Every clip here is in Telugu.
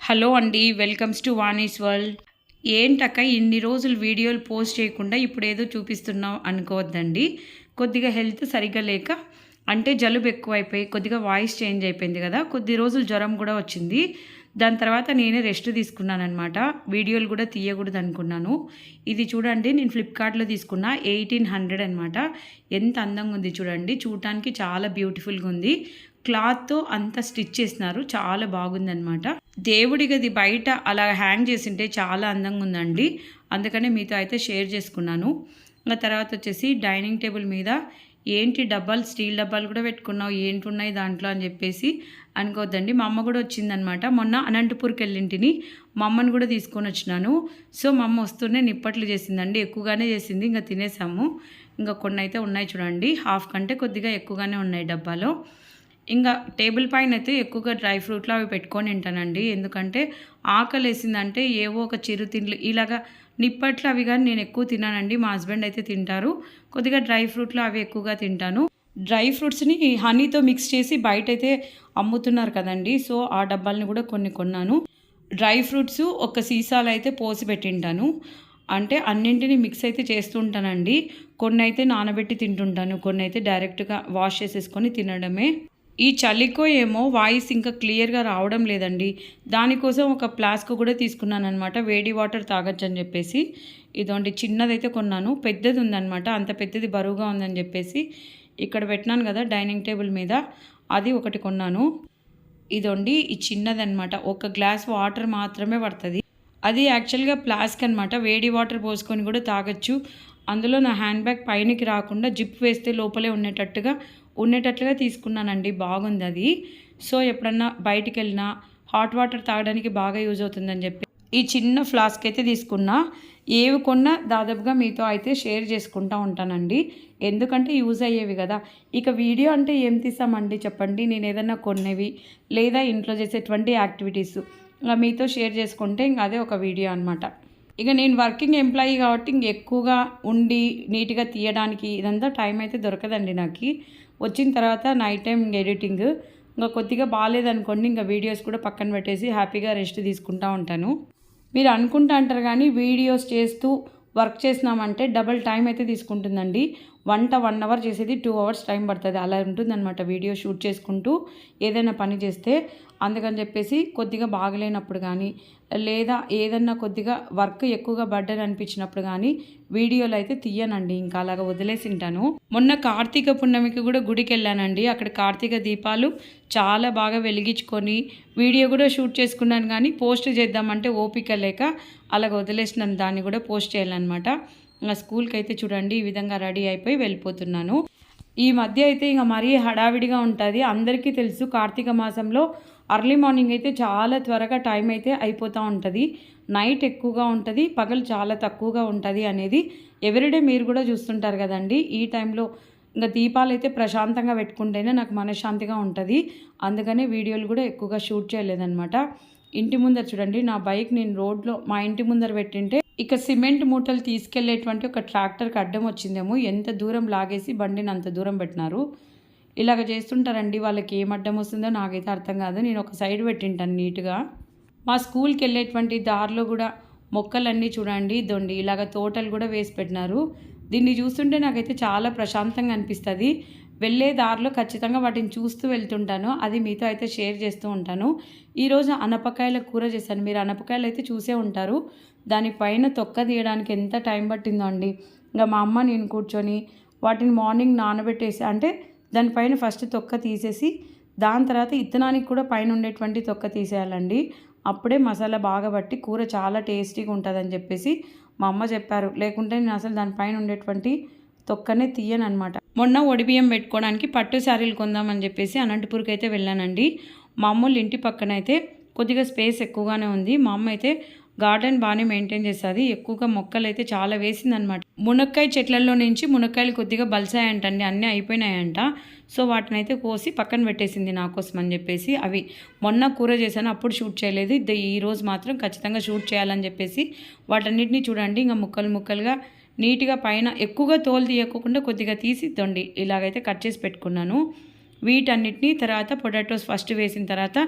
హలో అండి వెల్కమ్స్ టు వాణీస్ వరల్డ్. ఏంటక్క ఇన్ని రోజులు వీడియోలు పోస్ట్ చేయకుండా ఇప్పుడు ఏదో చూపిస్తున్నాం అనుకోవద్దండి. కొద్దిగా హెల్త్ సరిగ్గా లేక అంటే జలుబు ఎక్కువైపోయి కొద్దిగా వాయిస్ చేంజ్ అయిపోయింది కదా కొద్ది రోజులు జ్వరం కూడా వచ్చింది. దాని తర్వాత నేనే రెస్ట్ తీసుకున్నాను అనమాట వీడియోలు కూడా తీయకూడదు అనుకున్నాను. ఇది చూడండి నేను ఫ్లిప్కార్ట్లో తీసుకున్న ఎయిటీన్ హండ్రెడ్ అనమాట ఎంత అందంగా ఉంది చూడండి చూడటానికి చాలా బ్యూటిఫుల్గా ఉంది. క్లాత్తో అంత స్టిచ్ చేసినారు చాలా బాగుందనమాట దేవుడి గది బయట అలా హ్యాంగ్ చేసింటే చాలా అందంగా ఉందండి. అందుకనే మీతో అయితే షేర్ చేసుకున్నాను. ఇంకా తర్వాత వచ్చేసి డైనింగ్ టేబుల్ మీద ఏంటి డబ్బాలు స్టీల్ డబ్బాలు కూడా పెట్టుకున్నావు ఏంటి ఉన్నాయి దాంట్లో అని చెప్పేసి అనుకోవద్దండి మా అమ్మ కూడా వచ్చిందనమాట. మొన్న అనంతపూర్కి వెళ్ళింటిని మా అమ్మని కూడా తీసుకొని వచ్చినాను. సో మా అమ్మ వస్తూనే నిప్పట్లు చేసిందండి. ఎక్కువగానే చేసింది. ఇంకా తినేసాము. ఇంకా కొన్ని అయితే ఉన్నాయి చూడండి. హాఫ్ కంటే కొద్దిగా ఎక్కువగానే ఉన్నాయి డబ్బాలో. ఇంకా టేబుల్ పైన అయితే ఎక్కువగా డ్రై ఫ్రూట్లు అవి పెట్టుకొని తింటానండి. ఎందుకంటే ఆకలి వేసిందంటే ఏవో ఒక చిరు తిండ్లు ఇలాగా నిప్పట్లు అవి కానీ నేను ఎక్కువ తిన్నానండి మా హస్బెండ్ అయితే తింటారు. కొద్దిగా డ్రై ఫ్రూట్లు అవి ఎక్కువగా తింటాను. డ్రై ఫ్రూట్స్ని హనీతో మిక్స్ చేసి బయట అయితే అమ్ముతున్నారు కదండి. సో ఆ డబ్బాలని కూడా కొన్ని కొన్నాను. డ్రై ఫ్రూట్స్ ఒక సీసాలు అయితే పోసి పెట్టింటాను. అంటే అన్నింటిని మిక్స్ అయితే చేస్తుంటానండి కొన్ని అయితే నానబెట్టి తింటుంటాను. కొన్ని అయితే డైరెక్ట్గా వాష్ చేసేసుకొని తినడమే. ఈ చలికో ఏమో వాయిస్ ఇంకా క్లియర్గా రావడం లేదండి. దానికోసం ఒక ఫ్లాస్క్ కూడా తీసుకున్నాను అనమాట వేడి వాటర్ తాగొచ్చు అని చెప్పేసి. ఇదోండి చిన్నదైతే కొన్నాను. పెద్దది ఉందనమాట అంత పెద్దది బరువుగా ఉందని చెప్పేసి ఇక్కడ పెట్టినాను కదా డైనింగ్ టేబుల్ మీద. అది ఒకటి కొన్నాను. ఇదోండి ఈ చిన్నదనమాట ఒక గ్లాస్ వాటర్ మాత్రమే పడుతుంది. అది యాక్చువల్గా ఫ్లాస్క్ అనమాట వేడి వాటర్ పోసుకొని కూడా తాగొచ్చు. అందులో నా హ్యాండ్ బ్యాగ్ పైనకి రాకుండా జిప్ వేస్తే లోపలే ఉండేటట్టుగా ఉండేటట్లుగా తీసుకున్నానండి. బాగుంది అది. సో ఎప్పుడన్నా బయటికి వెళ్ళినా హాట్ వాటర్ తాగడానికి బాగా యూజ్ అవుతుందని చెప్పి. ఈ చిన్న ఫ్లాస్క్ అయితే తీసుకున్నా. ఏవి కొన్నా దాదాపుగా మీతో అయితే షేర్ చేసుకుంటూ ఉంటానండి. ఎందుకంటే యూజ్ అయ్యేవి కదా. ఇక వీడియో అంటే ఏం తీసామండి చెప్పండి. నేను ఏదైనా కొన్నవి లేదా ఇంట్లో చేసేటువంటి యాక్టివిటీస్ ఇలా మీతో షేర్ చేసుకుంటే ఇంకా అదే ఒక వీడియో అనమాట ఇక నేను వర్కింగ్ ఎంప్లాయీ కాబట్టి ఇంక ఎక్కువగా ఉండి నీట్గా తీయడానికి ఇదంతా టైం అయితే దొరకదండి నాకు. వచ్చిన తర్వాత నైట్ టైం ఎడిటింగ్. ఇంకా కొద్దిగా బాగాలేదనుకోండి ఇంకా వీడియోస్ కూడా పక్కన పెట్టేసి హ్యాపీగా రెస్ట్ తీసుకుంటూ ఉంటాను. మీరు అనుకుంటా అంటారు కానీ వీడియోస్ చేస్తూ వర్క్ చేసినామంటే డబల్ టైం అయితే తీసుకుంటుందండి. వంట వన్ అవర్ చేసేది టూ అవర్స్ టైం పడుతుంది. అలా ఉంటుందన్నమాట వీడియో షూట్ చేసుకుంటూ ఏదైనా పని చేస్తే. అందుకని చెప్పేసి కొద్దిగా బాగలేనప్పుడు కానీ లేదా ఏదన్నా కొద్దిగా వర్క్ ఎక్కువగా బర్డన్ అనిపించినప్పుడు కానీ వీడియోలు అయితే తీయనండి. ఇంకా అలాగ వదిలేసి ఉంటాను. మొన్న కార్తీక పున్నమికి కూడా గుడికి వెళ్ళానండి అక్కడ కార్తీక దీపాలు చాలా బాగా వెలిగించుకొని వీడియో కూడా షూట్ చేసుకున్నాను కానీ పోస్ట్ చేద్దామంటే ఓపిక లేక అలాగ వదిలేసినాను. దాన్ని కూడా పోస్ట్ చేయాలన్నమాట. ఇంకా స్కూల్కి అయితే చూడండి ఈ విధంగా రెడీ అయిపోయి వెళ్ళిపోతున్నాను. ఈ మధ్య అయితే ఇంకా మరీ హడావిడిగా ఉంటుంది. అందరికీ తెలుసు కార్తీక మాసంలో అర్లీ మార్నింగ్ అయితే చాలా త్వరగా టైం అయితే అయిపోతూ ఉంటుంది. నైట్ ఎక్కువగా ఉంటుంది. పగలు చాలా తక్కువగా ఉంటుంది అనేది ఎవ్రీడే మీరు కూడా చూస్తుంటారు కదండి. ఈ టైంలో ఇంకా దీపాలు అయితే ప్రశాంతంగా పెట్టుకుంటేనే నాకు మనశ్శాంతిగా ఉంటుంది. అందుకనే వీడియోలు కూడా ఎక్కువగా షూట్ చేయలేదన్నమాట. ఇంటి ముందర చూడండి నా బైక్ నేను రోడ్లో మా ఇంటి ముందర పెట్టింటే ఇక సిమెంట్ మూటలు తీసుకెళ్ళేటువంటి ఒక ట్రాక్టర్కి అడ్డం వచ్చిందేమో. ఎంత దూరం లాగేసి బండిని అంత దూరం పెట్టినారు. ఇలాగ చేస్తుంటారండి వాళ్ళకి ఏం అడ్డం వస్తుందో నాకైతే అర్థం కాదు. నేను ఒక సైడ్ పెట్టింటాను నీట్గా. మా స్కూల్కి వెళ్ళేటువంటి దారిలో కూడా మొక్కలన్నీ చూడండి దొండి ఇలాగ తోటలు కూడా వేసి పెట్టినారు. దీన్ని చూస్తుంటే నాకైతే చాలా ప్రశాంతంగా అనిపిస్తుంది. వెళ్ళే దారిలో ఖచ్చితంగా వాటిని చూస్తూ వెళ్తుంటాను. అది మీతో అయితే షేర్ చేస్తూ ఉంటాను. ఈరోజు అనపకాయల కూర చేశాను. మీరు అనపకాయలు అయితే చూసే ఉంటారు. దానిపైన తొక్క తీయడానికి ఎంత టైం పట్టిందో అండి. ఇంకా మా అమ్మ నేను కూర్చొని వాటిని మార్నింగ్ నానబెట్టేసి అంటే దానిపైన ఫస్ట్ తొక్క తీసేసి దాని తర్వాత ఇత్తనానికి కూడా పైన ఉండేటువంటి తొక్క తీసేయాలండి. అప్పుడే మసాలా బాగా పట్టి కూర చాలా టేస్టీగా ఉంటుందని చెప్పేసి మా అమ్మ చెప్పారు. లేకుంటే నేను అసలు దానిపైన ఉండేటువంటి తొక్కనే తీయను అనమాట మొన్న ఒడిబియ్యం పెట్టుకోవడానికి పట్టు శారీలు కొందామని చెప్పేసి అనంతపూర్కి అయితే వెళ్ళానండి. మా అమ్మోళ్ళ ఇంటి పక్కన అయితే కొద్దిగా స్పేస్ ఎక్కువగానే ఉంది. మా అమ్మ అయితే గార్డెన్ బాగానే మెయింటైన్ చేస్తుంది. ఎక్కువగా మొక్కలు అయితే చాలా వేసిందనమాట మునక్కాయ చెట్లలో నుంచి మునక్కాయలు కొద్దిగా బలిసాయంటండి. అన్నీ అయిపోయినాయంట. సో వాటిని అయితే కోసి పక్కన పెట్టేసింది నా కోసం అని చెప్పేసి అవి మొన్న కూర చేశాను. అప్పుడు షూట్ చేయలేదు. ఈ రోజు మాత్రం ఖచ్చితంగా షూట్ చేయాలని చెప్పేసి వాటన్నిటిని చూడండి. ఇంకా ముక్కలు ముక్కలుగా నీట్గా పైన ఎక్కువగా తోలు తీయకుండా కొద్దిగా తీసి ఇద్దండి. ఇలాగైతే కట్ చేసి పెట్టుకున్నాను. వీటన్నిటిని తర్వాత పొటాటోస్ ఫస్ట్ వేసిన తర్వాత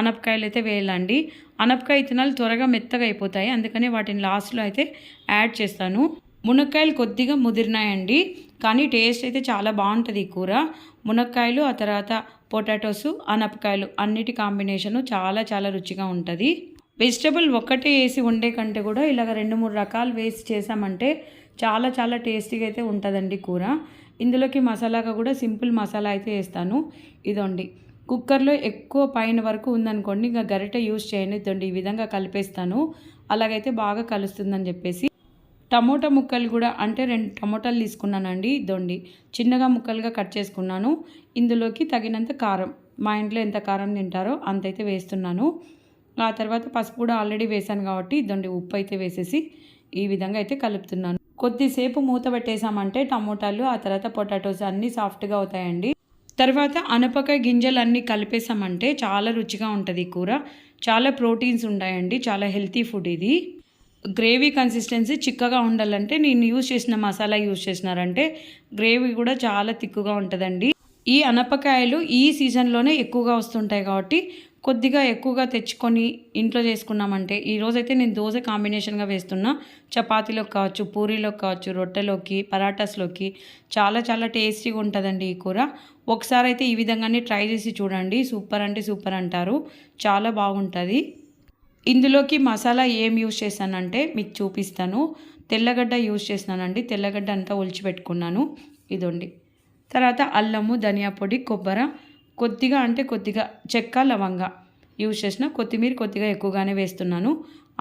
అనపకాయలు అయితే వేయాలండి. అనపకాయ ఇతనాలు త్వరగా మెత్తగా అయిపోతాయి. అందుకని వాటిని లాస్ట్లో అయితే యాడ్ చేస్తాను. మునక్కాయలు కొద్దిగా ముదిరినాయండి. కానీ టేస్ట్ అయితే చాలా బాగుంటుంది ఈ కూర. మునక్కాయలు ఆ తర్వాత పొటాటోస్ అనపకాయలు అన్నిటి కాంబినేషను చాలా చాలా రుచిగా ఉంటుంది. వెజిటబుల్ ఒక్కటే వేసి ఉండే కంటే కూడా ఇలాగ రెండు మూడు రకాలు వేసి చేసామంటే చాలా చాలా టేస్టీగా అయితే ఉంటుందండి కూర. ఇందులోకి మసాలాగా కూడా సింపుల్ మసాలా అయితే వేస్తాను. ఇదండి. కుక్కర్లో ఎక్కువ పైన వరకు ఉందనుకోండి ఇంకా గరిటె యూస్ చేయనిదండి ఈ విధంగా కలిపేస్తాను. అలాగైతే బాగా కలుస్తుందని చెప్పేసి. టమోటా ముక్కలు కూడా అంటే రెండు టమోటాలు తీసుకున్నానండి దొండి చిన్నగా ముక్కలుగా కట్ చేసుకున్నాను. ఇందులోకి తగినంత కారం. మా ఇంట్లో ఎంత కారం తింటారో అంతైతే వేస్తున్నాను. ఆ తర్వాత పసుపు కూడా ఆల్రెడీ వేసాను కాబట్టి దొండి ఉప్పు అయితే వేసేసి ఈ విధంగా అయితే కలుపుతున్నాను. కొద్దిసేపు మూత పెట్టేసామంటే టమోటాలు ఆ తర్వాత పొటాటోస్ అన్నీ సాఫ్ట్గా అవుతాయండి. తర్వాత అనపకాయ గింజలు అన్నీ కలిపేసామంటే చాలా రుచిగా ఉంటుంది కూర. చాలా ప్రోటీన్స్ ఉంటాయండి చాలా హెల్తీ ఫుడ్ ఇది. గ్రేవీ కన్సిస్టెన్సీ చిక్కగా ఉండాలంటే నేను యూజ్ చేసిన మసాలా యూజ్ చేసినారంటే గ్రేవీ కూడా చాలా తిక్కుగా ఉంటుందండి. ఈ అనపకాయలు ఈ సీజన్లోనే ఎక్కువగా వస్తుంటాయి కాబట్టి కొద్దిగా ఎక్కువగా తెచ్చుకొని ఇంట్లో చేసుకున్నామంటే ఈరోజైతే నేను దోశ కాంబినేషన్గా వేస్తున్నా. చపాతీలోకి కావచ్చు పూరీలోకి కావచ్చు రొట్టెలోకి పరాటాస్లోకి చాలా చాలా టేస్టీగా ఉంటుందండి ఈ కూర. ఒకసారి అయితే ఈ విధంగానే ట్రై చేసి చూడండి. సూపర్ అంటే సూపర్ అంటారు. చాలా బాగుంటుంది. ఇందులోకి మసాలా ఏం యూజ్ చేశానంటే మీకు చూపిస్తాను. తెల్లగడ్డ యూజ్ చేసినానండి తెల్లగడ్డ అంతా ఒలిచిపెట్టుకున్నాను. ఇదండి. తర్వాత అల్లము ధనియా పొడి కొబ్బరి కొద్దిగా అంటే కొద్దిగా చెక్క లవంగ యూజ్ చేసిన కొత్తిమీర కొద్దిగా ఎక్కువగానే వేస్తున్నాను.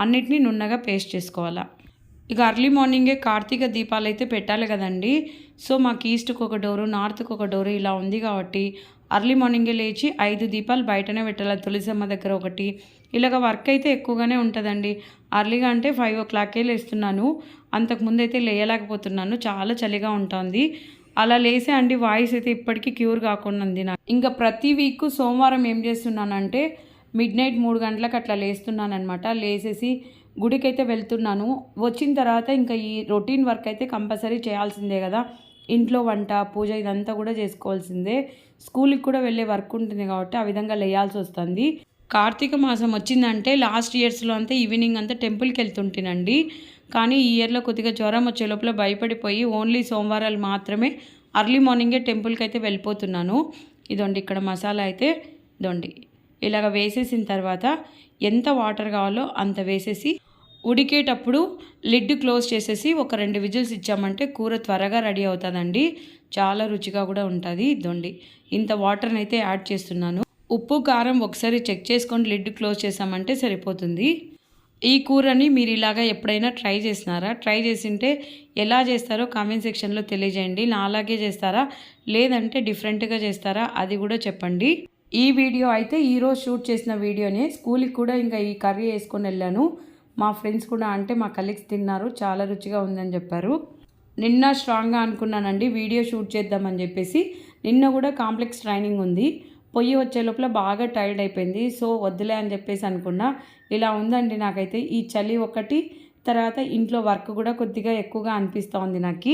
అన్నిటినీ నున్నగా పేస్ట్ చేసుకోవాలా. ఇక అర్లీ మార్నింగే కార్తీక దీపాలు అయితే పెట్టాలి కదండి. సో మాకు ఈస్ట్కి ఒక డోరు నార్త్కి ఒక డోరు ఇలా ఉంది కాబట్టి అర్లీ మార్నింగే లేచి ఐదు దీపాలు బయటనే పెట్టాలి. తులసమ్మ దగ్గర ఒకటి. ఇలాగ వర్క్ అయితే ఎక్కువగానే ఉంటుందండి. అర్లీగా అంటే ఫైవ్ ఓ క్లాక్కే లేస్తున్నాను. అంతకుముందు అయితే లేయలేకపోతున్నాను. చాలా చలిగా ఉంటుంది. అలా లేసే అండి వాయిస్ అయితే ఇప్పటికీ క్యూర్ కాకుండా ఉంది నాకు. ఇంకా ప్రతి వీక్ సోమవారం ఏం చేస్తున్నానంటే మిడ్ నైట్ మూడు గంటలకు అట్లా లేస్తున్నాను అనమాట లేసేసి గుడికి అయితే వెళ్తున్నాను. వచ్చిన తర్వాత ఇంకా ఈ రొటీన్ వర్క్ అయితే కంపల్సరీ చేయాల్సిందే కదా. ఇంట్లో వంట పూజ ఇదంతా కూడా చేసుకోవాల్సిందే. స్కూల్కి కూడా వెళ్ళే వర్క్ ఉంటుంది కాబట్టి ఆ విధంగా లేయాల్సి వస్తుంది. కార్తీక మాసం వచ్చిందంటే లాస్ట్ ఇయర్స్లో అంతా ఈవినింగ్ అంతా టెంపుల్కి వెళ్తుంటేనండి. కానీ ఈ ఇయర్లో కొద్దిగా జ్వరం వచ్చే లోపల భయపడిపోయి ఓన్లీ సోమవారాలు మాత్రమే అర్లీ మార్నింగే టెంపుల్కి అయితే వెళ్ళిపోతున్నాను. ఇదండి ఇక్కడ మసాలా అయితే ఇదండి. ఇలాగ వేసేసిన తర్వాత ఎంత వాటర్ కావాలో అంత వేసేసి ఉడికేటప్పుడు లిడ్ క్లోజ్ చేసేసి ఒక రెండు విజిల్స్ ఇచ్చామంటే కూర త్వరగా రెడీ అవుతుందండి. చాలా రుచిగా కూడా ఉంటుంది ఇదండి. ఇంత వాటర్ని అయితే యాడ్ చేస్తున్నాను. ఉప్పు కారం ఒకసారి చెక్ చేసుకొని లిడ్ క్లోజ్ చేసామంటే సరిపోతుంది. ఈ కూరని మీరు ఇలాగా ఎప్పుడైనా ట్రై చేసినారా? ట్రై చేసింటే ఎలా చేస్తారో కామెంట్ సెక్షన్లో తెలియజేయండి. నా అలాగే చేస్తారా? లేదంటే డిఫరెంట్గా చేస్తారా? అది కూడా చెప్పండి. ఈ వీడియో అయితే ఈరోజు షూట్ చేసిన వీడియోనే. స్కూల్కి కూడా ఇంకా ఈ కర్రీ వేసుకొని వెళ్ళాను. మా ఫ్రెండ్స్ కూడా అంటే మా కలీగ్స్ తిన్నారు. చాలా రుచిగా ఉందని చెప్పారు. నిన్న స్ట్రాంగ్గా అనుకున్నానండి. వీడియో షూట్ చేద్దామని చెప్పేసి. నిన్న కూడా కాంప్లెక్స్ ట్రైనింగ్ ఉంది. పొయ్యి వచ్చే లోపల బాగా టైర్డ్ అయిపోయింది. సో వద్దులే అని చెప్పేసి అనుకున్నా. ఇలా ఉందండి నాకైతే. ఈ చలి ఒకటి తర్వాత ఇంట్లో వర్క్ కూడా కొద్దిగా ఎక్కువగా అనిపిస్తూ ఉంది నాకు.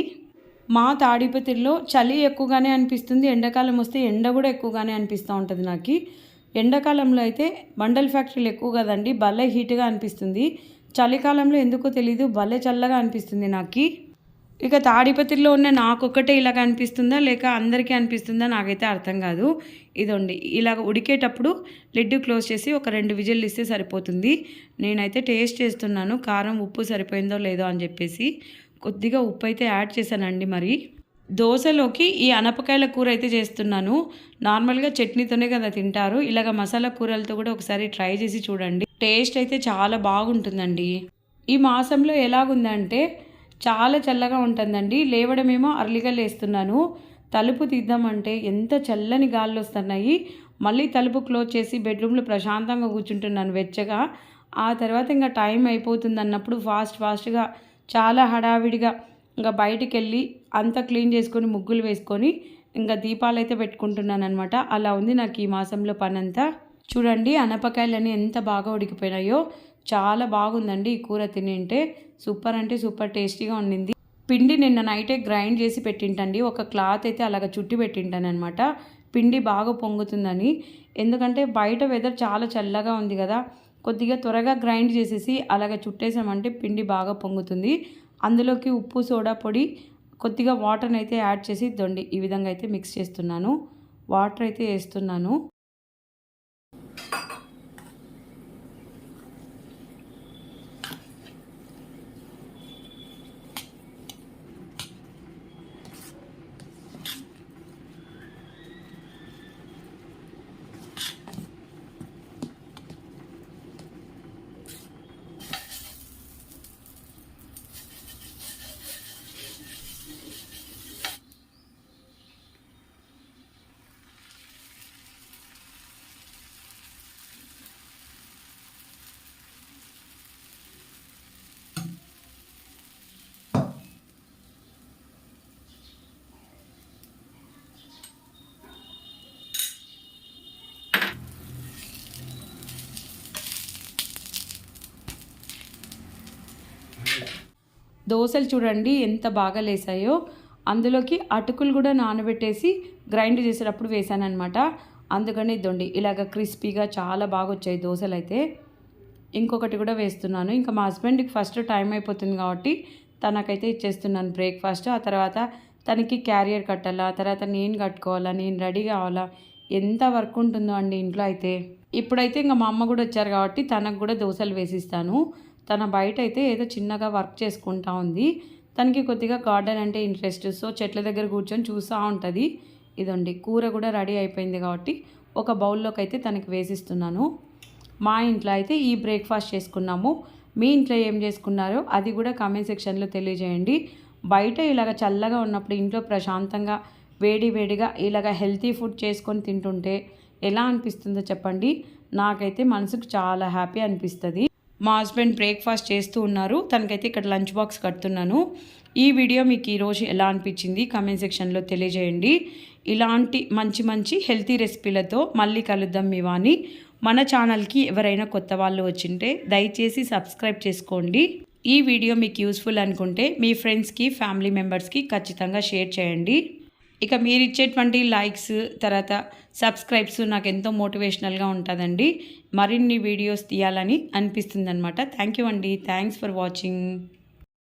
మా తాడిపత్రిలో చలి ఎక్కువగానే అనిపిస్తుంది. ఎండాకాలం వస్తే ఎండ కూడా ఎక్కువగానే అనిపిస్తూ ఉంటుంది నాకు. ఎండాకాలంలో అయితే బండల్ ఫ్యాక్టరీలు ఎక్కువ కదండి. భలే హీట్గా అనిపిస్తుంది. చలికాలంలో ఎందుకో తెలీదు. భలే చల్లగా అనిపిస్తుంది నాకు. ఇక తాడిపత్రిలో ఉన్న నాకొక్కటే ఇలాగ అనిపిస్తుందా లేక అందరికీ అనిపిస్తుందా నాకైతే అర్థం కాదు. ఇదండి. ఇలాగ ఉడికేటప్పుడు లిడ్ క్లోజ్ చేసి ఒక రెండు విజిల్లు ఇస్తే సరిపోతుంది. నేనైతే టేస్ట్ చేస్తున్నాను. కారం ఉప్పు సరిపోయిందో లేదో అని చెప్పేసి కొద్దిగా ఉప్పు అయితే యాడ్ చేశానండి మరి. దోశలోకి ఈ అనపకాయల కూర అయితే చేస్తున్నాను. నార్మల్గా చట్నీతోనే కదా తింటారు. ఇలాగ మసాలా కూరలతో కూడా ఒకసారి ట్రై చేసి చూడండి. టేస్ట్ అయితే చాలా బాగుంటుందండి. ఈ మాసంలో ఎలాగుందంటే చాలా చల్లగా ఉంటుందండి. లేవడమేమో అర్లీగా లేస్తున్నాను. తలుపు తీద్దామంటే ఎంత చల్లని గాల్లో వస్తున్నాయి. మళ్ళీ తలుపు క్లోజ్ చేసి బెడ్రూమ్లో ప్రశాంతంగా కూర్చుంటున్నాను వెచ్చగా. ఆ తర్వాత ఇంకా టైం అయిపోతుంది అన్నప్పుడు ఫాస్ట్ ఫాస్ట్గా చాలా హడావిడిగా ఇంకా బయటికి వెళ్ళి అంతా క్లీన్ చేసుకొని ముగ్గులు వేసుకొని ఇంకా దీపాలు అయితే పెట్టుకుంటున్నాను అనమాట అలా ఉంది నాకు ఈ మాసంలో పనంతా. చూడండి అనపకాయలన్నీ ఎంత బాగా ఉడికిపోయినాయో. చాలా బాగుందండి ఈ కూర తినింటే. సూపర్ అంటే సూపర్ టేస్టీగా ఉండింది. పిండి నిన్న నైటే గ్రైండ్ చేసి పెట్టింటండి. ఒక క్లాత్ అయితే అలాగ చుట్టి పెట్టింటాను అనమాట పిండి బాగా పొంగుతుందని. ఎందుకంటే బయట వెదర్ చాలా చల్లగా ఉంది కదా. కొద్దిగా త్వరగా గ్రైండ్ చేసేసి అలాగ చుట్టేసామంటే పిండి బాగా పొంగుతుంది. అందులోకి ఉప్పు సోడా పొడి కొద్దిగా వాటర్ని అయితే యాడ్ చేసి దొండి. ఈ విధంగా అయితే మిక్స్ చేస్తున్నాను. వాటర్ అయితే వేస్తున్నాను. దోశలు చూడండి ఎంత బాగా లేసాయో. అందులోకి అటుకులు కూడా నానబెట్టేసి గ్రైండ్ చేసేటప్పుడు వేసానమాట అందుకని ఇదండి ఇలాగ క్రిస్పీగా చాలా బాగా వచ్చాయి దోశలు అయితే. ఇంకొకటి కూడా వేస్తున్నాను. ఇంకా మా హస్బెండ్కి ఫస్ట్ టైం అయిపోతుంది కాబట్టి తనకైతే ఇచ్చేస్తున్నాను బ్రేక్ఫాస్ట్. ఆ తర్వాత తనకి క్యారియర్ కట్టాలా తర్వాత నేను కట్టుకోవాలా నేను రెడీ కావాలా ఎంత వర్క్ ఉంటుందో అండి ఇంట్లో అయితే. ఇప్పుడైతే ఇంకా మా అమ్మ కూడా వచ్చారు కాబట్టి తనకు కూడా దోశలు వేసిస్తాను. తన బయట అయితే ఏదో చిన్నగా వర్క్ చేసుకుంటా ఉంది. తనకి కొద్దిగా గార్డెన్ అంటే ఇంట్రెస్ట్. సో చెట్ల దగ్గర కూర్చొని చూస్తూ ఉంటుంది. ఇదండి కూర కూడా రెడీ అయిపోయింది కాబట్టి ఒక బౌల్లోకి అయితే తనకి వేసిస్తున్నాను. మా ఇంట్లో అయితే ఈ బ్రేక్ఫాస్ట్ చేసుకున్నాము. మీ ఇంట్లో ఏం చేసుకున్నారో అది కూడా కామెంట్ సెక్షన్లో తెలియజేయండి. బయట ఇలాగ చల్లగా ఉన్నప్పుడు ఇంట్లో ప్రశాంతంగా వేడి వేడిగా ఇలాగ హెల్తీ ఫుడ్ చేసుకొని తింటుంటే ఎలా అనిపిస్తుందో చెప్పండి. నాకైతే మనసుకు చాలా హ్యాపీ అనిపిస్తుంది. మా హస్బెండ్ బ్రేక్ఫాస్ట్ చేస్తూ ఉన్నారు. తనకైతే ఇక్కడ లంచ్ బాక్స్ కడుతున్నాను. ఈ వీడియో మీకు ఈరోజు ఎలా అనిపించింది? కామెంట్ సెక్షన్లో తెలియజేయండి. ఇలాంటి మంచి మంచి హెల్తీ రెసిపీలతో మళ్ళీ కలుద్దాం మీ వాణి మన ఛానల్కి ఎవరైనా కొత్త వాళ్ళు వచ్చింటే దయచేసి సబ్స్క్రైబ్ చేసుకోండి. ఈ వీడియో మీకు యూస్ఫుల్ అనుకుంటే మీ ఫ్రెండ్స్కి ఫ్యామిలీ మెంబర్స్కి ఖచ్చితంగా షేర్ చేయండి. ఇక మీరు ఇచ్చేటువంటి లైక్స్ తర్వాత సబ్స్క్రైబ్స్ నాకు ఎంతో మోటివేషనల్గా ఉంటుందండి. మరిన్ని వీడియోస్ తీయాలని అనిపిస్తుంది అనమాట థ్యాంక్ యూ అండి. Thanks for watching